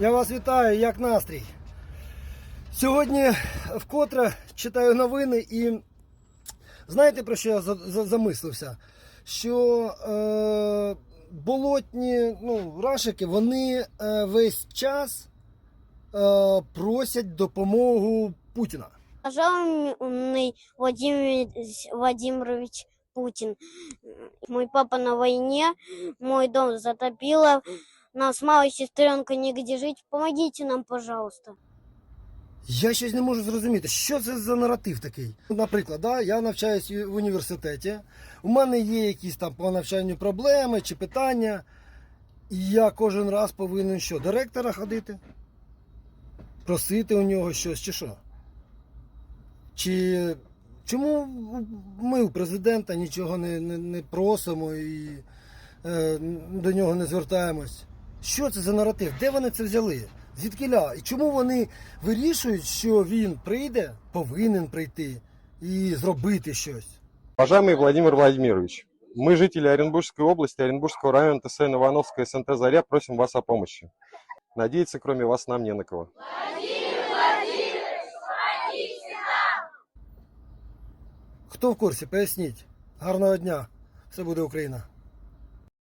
Я вас вітаю, як настрій? Сьогодні вкотре читаю новини і знаєте про що я за- за- замислився? Що е, болотні ну, рашики вони е, весь час е, просять допомогу Путіна. Уважаемый Владимир Владимирович Путин, мой папа на войне, мой дом затопило, нас мало сестренка негде жить, помогите нам, пожалуйста. Я щось не можу зрозуміти, що це за наратив такий. Наприклад, да, я навчаюсь в університеті, у мене є якісь там по навчанню проблеми чи питання, і я кожен раз повинен що, до ректора ходити? Просити у нього щось чи що? Чи чому ми у президента нічого не, не, не просимо і е, до нього не звертаємось? Що це за наратив? Де вони це взяли? Звідкиля? І чому вони вирішують, що він прийде, повинен прийти і зробити щось? Уважаемый Владимир Владимирович, мы, жители Оренбургской области, Оренбургского района ТСН Ивановская, СНТ «Заря», просим вас о помощи. Надеяться, кроме вас, нам не на кого. Владимир Владимирович, Хто в курсі? Поясніть. Гарного дня. Все буде Україна.